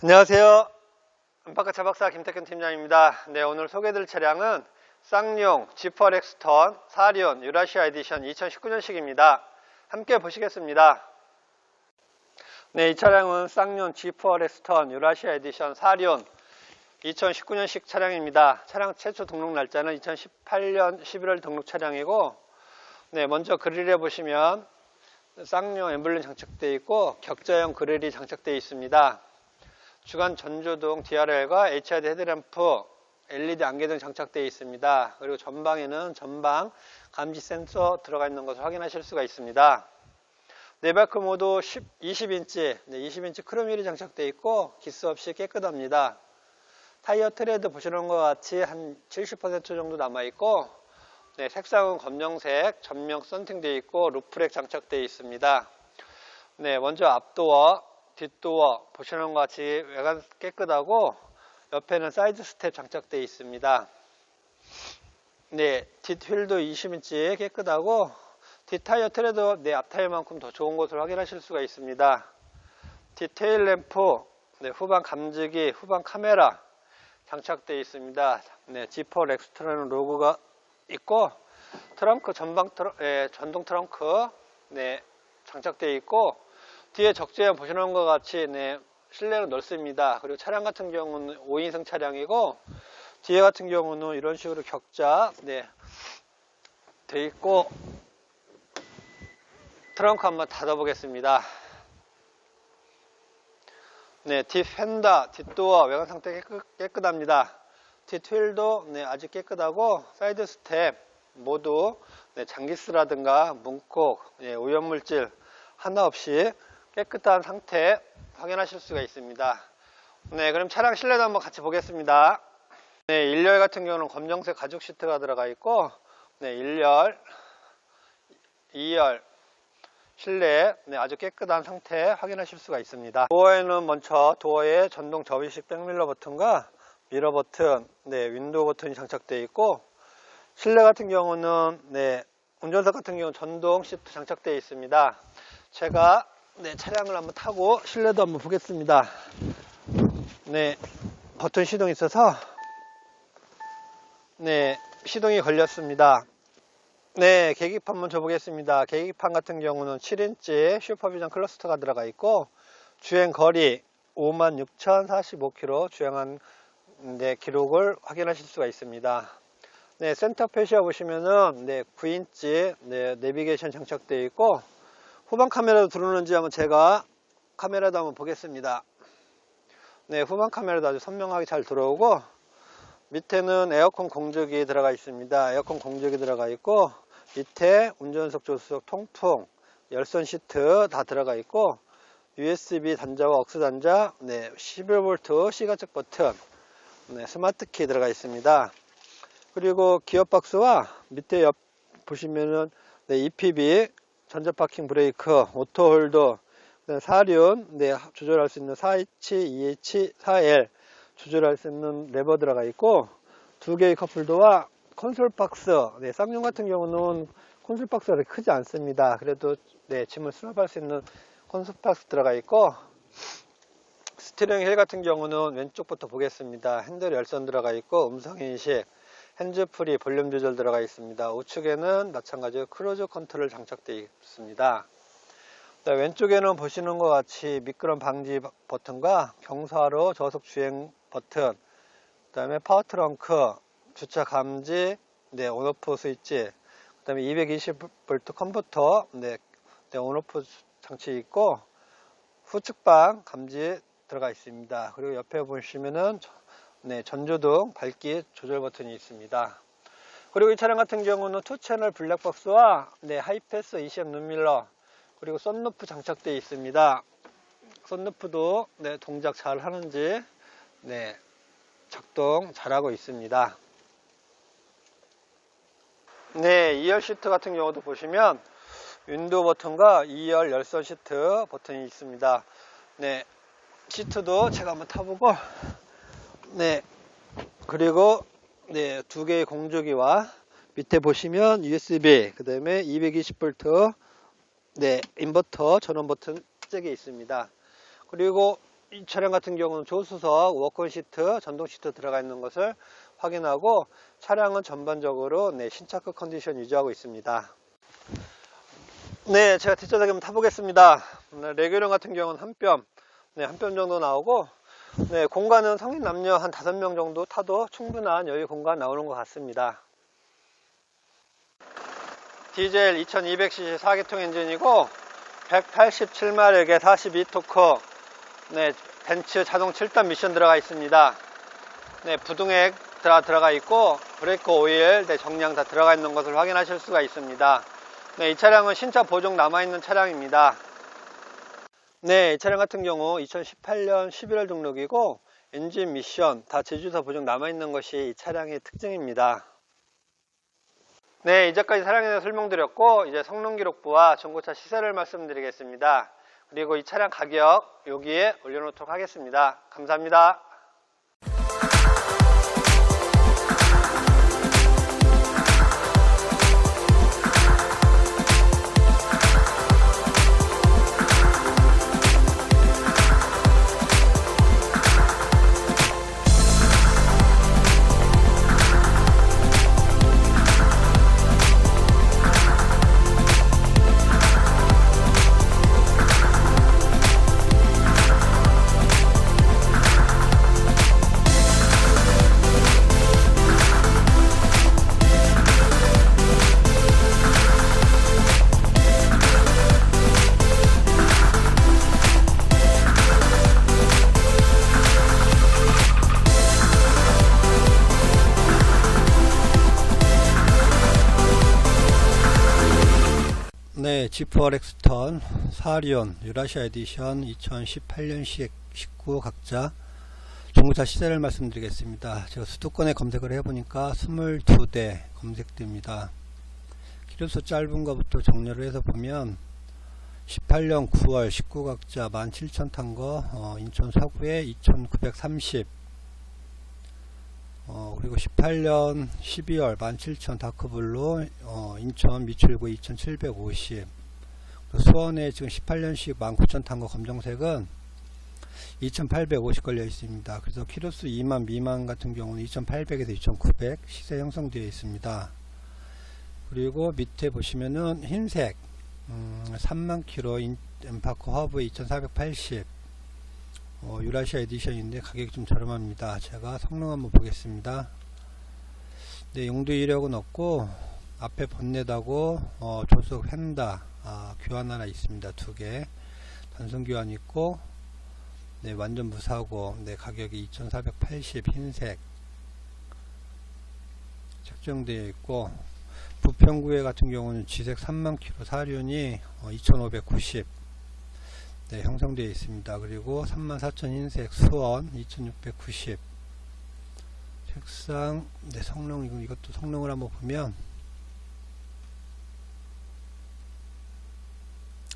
안녕하세요. 은파카 차박사 김태근 팀장입니다. 네, 오늘 소개해드릴 차량은 쌍용 지퍼 렉스턴 4륜 유라시아 에디션 2019년식입니다. 함께 보시겠습니다. 네, 이 차량은 쌍용 지퍼 렉스턴 유라시아 에디션 4륜 2019년식 차량입니다. 차량 최초 등록 날짜는 2018년 11월 등록 차량이고 네, 먼저 그릴에 보시면 쌍용 엠블렘 장착되어 있고 격자형 그릴이 장착되어 있습니다. 주간 전조등 DRL과 HID 헤드램프, LED 안개 등 장착되어 있습니다. 그리고 전방에는 전방 감지 센서 들어가 있는 것을 확인하실 수가 있습니다. 네바크 모드 10, 20인치, 네, 20인치 크롬 휠이 장착되어 있고 기스 없이 깨끗합니다. 타이어 트레드 보시는 것 같이 한 70% 정도 남아 있고 네, 색상은 검정색, 전면 썬팅되어 있고 루프렉 장착되어 있습니다. 네, 먼저 앞도어 뒷도어 보시는 것 같이 외관 깨끗하고 옆에는 사이드 스텝 장착되어 있습니다. 네, 뒷휠도 20인치 깨끗하고 뒷타이어 트레도 내 앞타이어만큼 더 좋은 것을 확인하실 수가 있습니다. 뒷테일 램프, 네, 후방 감지기, 후방 카메라 장착되어 있습니다. 네, 지퍼 렉스트라는 로고가 있고 트렁크 전방 트렁, 예, 전동 트렁크 네, 장착되어 있고 뒤에 적재현 보시는 것 같이 네, 실내는 넓습니다. 그리고 차량 같은 경우는 5인승 차량이고 뒤에 같은 경우는 이런 식으로 격자 네, 돼 있고 트렁크 한번 닫아 보겠습니다. 네, 뒷 펜다, 뒷도어 외관 상태 깨끗, 깨끗 합니다. 뒷휠도 네, 아주 깨끗하고 사이드 스텝 모두 네, 장기스라든가 문콕, 네, 오염물질 하나 없이 깨끗한 상태 확인하실 수가 있습니다. 네, 그럼 차량 실내도 한번 같이 보겠습니다. 네, 1열 같은 경우는 검정색 가죽 시트가 들어가 있고 네, 1열, 2열 실내 네, 아주 깨끗한 상태 확인하실 수가 있습니다. 도어에는 먼저 도어에 전동 접이식 백밀러 버튼과 미러 버튼, 네, 윈도우 버튼이 장착되어 있고 실내 같은 경우는 네, 운전석 같은 경우 는 전동 시트 장착되어 있습니다. 제가 네, 차량을 한번 타고 실내도 한번 보겠습니다. 네, 버튼 시동이 있어서 네, 시동이 걸렸습니다. 네, 계기판 한번 줘보겠습니다. 계기판 같은 경우는 7인치 슈퍼비전 클러스터가 들어가 있고 주행 거리 56,045km 주행한 네, 기록을 확인하실 수가 있습니다. 네, 센터 페시아 보시면은 네, 9인치 네, 내비게이션 장착되어 있고 후방 카메라도 들어오는지 한번 제가 카메라도 한번 보겠습니다. 네, 후방 카메라도 아주 선명하게 잘 들어오고 밑에는 에어컨 공조기 들어가 있습니다. 에어컨 공조기 들어가 있고 밑에 운전석 조수석 통풍 열선 시트 다 들어가 있고 USB 단자와 억스 단자 네, 11V 시가적 버튼 네, 스마트 키 들어가 있습니다. 그리고 기어 박스와 밑에 옆 보시면은 네, EPB 전자 파킹 브레이크, 오토 홀더, 4륜 네, 조절할 수 있는 4H, 2H, 4L 조절할 수 있는 레버 들어가 있고 두 개의 컵홀더와 콘솔 박스, 네, 쌍용 같은 경우는 콘솔 박스가 크지 않습니다. 그래도 네, 짐을 수납할 수 있는 콘솔 박스 들어가 있고 스티링 휠 같은 경우는 왼쪽부터 보겠습니다. 핸들 열선 들어가 있고 음성 인식, 핸즈프리 볼륨 조절 들어가 있습니다. 우측에는 마찬가지로 크루즈 컨트롤 장착되어 있습니다. 왼쪽에는 보시는 것 같이 미끄럼 방지 버튼과 경사로 저속 주행 버튼, 그 다음에 파워 트렁크, 주차 감지, 네, 온오프 스위치, 그 다음에 220V 컴퓨터, 네, 네, 온오프 장치 있고 후측방 감지 들어가 있습니다. 그리고 옆에 보시면은 네, 전조등 밝기 조절 버튼이 있습니다. 그리고 이 차량 같은 경우는 투 채널 블랙박스와 네, 하이패스 ECM 눈밀러 그리고 썬루프 장착되어 있습니다. 썬루프도 네, 동작 잘 하는지 네, 작동 잘하고 있습니다. 네, 2열 시트 같은 경우도 보시면 윈도우 버튼과 2열 열선 시트 버튼이 있습니다. 네, 시트도 제가 한번 타보고 네 그리고 네 두 개의 공조기와 밑에 보시면 USB 그 다음에 220V 네 인버터 전원 버튼 짝에 있습니다. 그리고 이 차량 같은 경우는 조수석, 워크온 시트, 전동 시트 들어가 있는 것을 확인하고 차량은 전반적으로 네, 신차급 컨디션 유지하고 있습니다. 네, 제가 뒷좌석에 한번 타보겠습니다. 네, 레귤형 같은 경우는 한 뼘, 네, 한 뼘 정도 나오고, 네, 공간은 성인 남녀 한 다섯 명 정도 타도 충분한 여유 공간 나오는 것 같습니다. 디젤 2200cc 4기통 엔진이고, 187마력에 42토크, 네, 벤츠 자동 7단 미션 들어가 있습니다. 네, 부등액 다 들어가 있고, 브레이크 오일, 네, 정량 다 들어가 있는 것을 확인하실 수가 있습니다. 네, 이 차량은 신차 보증 남아있는 차량입니다. 네, 이 차량 같은 경우 2018년 11월 등록이고 엔진 미션 다 제주사 보증 남아있는 것이 이 차량의 특징입니다. 네, 이제까지 차량에 대해 설명드렸고 이제 성능 기록부와 중고차 시세를 말씀드리겠습니다. 그리고 이 차량 가격 여기에 올려놓도록 하겠습니다. 감사합니다. 네, 지프 RX10 사리온 유라시아 에디션 2018년 19 각자 중고차 시세를 말씀드리겠습니다. 제가 수도권에 검색을 해보니까 22대 검색됩니다. 키로수 짧은 것부터 정렬을 해서 보면 18년 9월 19 각자 17,000 탄 거, 어, 인천 사구에 2,930, 어, 그리고 18년 12월 17,000 다크블루, 어, 인천 미출구 2,750, 또 수원에 지금 18년식 19,000탄거 검정색은 2,850 걸려 있습니다. 그래서 키로수 2만 미만 같은 경우는 2,800에서 2,900 시세 형성되어 있습니다. 그리고 밑에 보시면은 흰색 음, 3만 킬로 인- 엠파크 허브 2,480 어, 유라시아 에디션인데 가격이 좀 저렴합니다. 제가 성능 한번 보겠습니다. 네, 용도 이력은 없고 앞에 본넷하고 어, 조속 휀다 아, 교환 하나 있습니다. 두 개. 단순 교환 있고 네, 완전 무사고 네, 가격이 2,480 흰색 책정되어 있고 부평구에 같은 경우는 지색 3만 킬로 사륜이 어, 2,590 네, 형성되어 있습니다. 그리고 34,000 흰색 수원 2,690 색상 네, 성능 이것도 성능을 한번 보면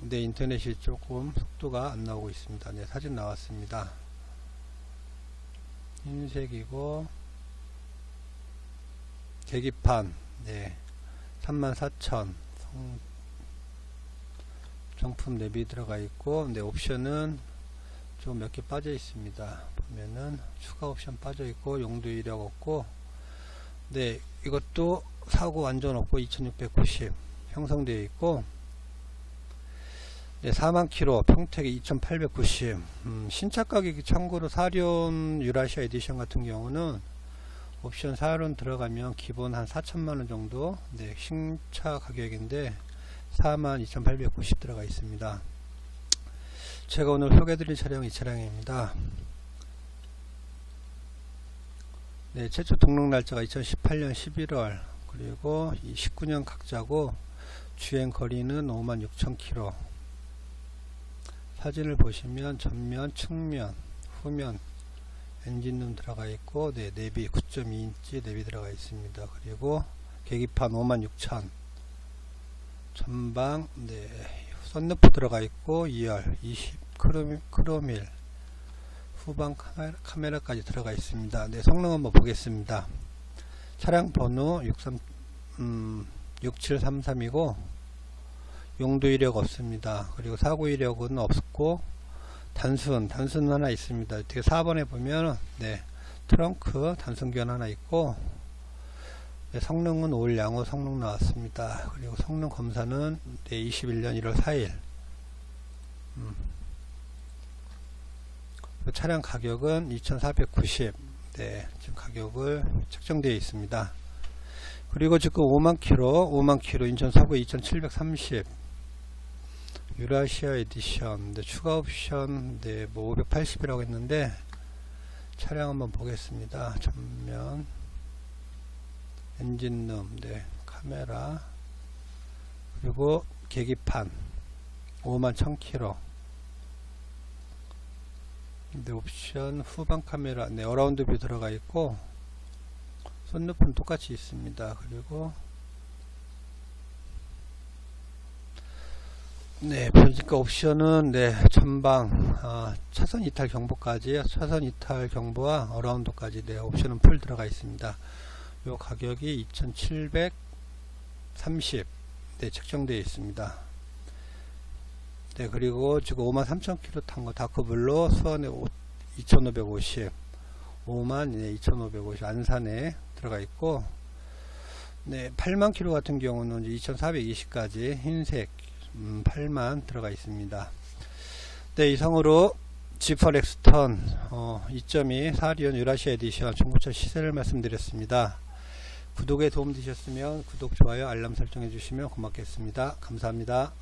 네, 인터넷이 조금 속도가 안 나오고 있습니다. 네, 사진 나왔습니다. 흰색이고 계기판 네, 34,000 성, 정품 내비 들어가 있고 네, 옵션은 좀 몇 개 빠져 있습니다. 보면은 추가 옵션 빠져 있고 용도 이력 없고 네, 이것도 사고 완전 없고 2690 형성되어 있고 네, 4만 킬로 평택에 2890 음, 신차 가격이 참고로 사륜 유라시아 에디션 같은 경우는 옵션 사륜 들어가면 기본 한 4천만 원 정도 네, 신차 가격인데 42,890 들어가 있습니다. 제가 오늘 소개해드릴 차량은 이 차량입니다. 네, 최초 등록 날짜가 2018년 11월 그리고 19년 각자고 주행 거리는 56,000km 사진을 보시면 전면, 측면, 후면 엔진룸 들어가 있고 네, 내비 9.2인치 내비 들어가 있습니다. 그리고 계기판 56,000 전방 네, 썬루프 들어가 있고 2열 20 크롬, 크롬일 후방 카메라, 까지 들어가 있습니다. 네, 성능 한번 보겠습니다. 차량 번호 63, 음, 6733이고 용도 이력 없습니다. 그리고 사고 이력은 없고 단순, 단순 하나 있습니다. 뒤에 4번에 보면, 네, 트렁크 단순견 하나 있고, 네, 성능은 올 양호 성능 나왔습니다. 그리고 성능 검사는 네, 21년 1월 4일. 음. 그 차량 가격은 2,490. 네, 지금 가격을 책정되어 있습니다. 그리고 지금 5만 킬로, 5만 킬로 인천 서구 2,730. 유라시아 에디션, 네, 추가 옵션, 네, 뭐 580이라고 했는데 차량 한번 보겠습니다. 전면, 엔진룸, 네, 카메라, 그리고 계기판, 5만 1000km. 네, 옵션 후방 카메라, 네, 어라운드 뷰 들어가 있고, 썬루프는 똑같이 있습니다. 그리고, 네, 보니까 옵션은, 네, 전방, 아, 차선 이탈 경보까지, 차선 이탈 경보와 어라운드까지, 네, 옵션은 풀 들어가 있습니다. 요 가격이 2,730, 네, 책정되어 있습니다. 네, 그리고 지금 53,000km 탄 거 다크블루 수원에 2,550, 5만 네, 2,550 안산에 들어가 있고, 네, 8만 킬로 같은 경우는 2,420까지 흰색 음, 8만 들어가 있습니다. 네, 이상으로 G8 엑스턴 어, 2.2 사리온 유라시아 에디션 중고차 시세를 말씀드렸습니다. 구독에 도움 되셨으면 구독, 좋아요, 알람 설정해 주시면 고맙겠습니다. 감사합니다.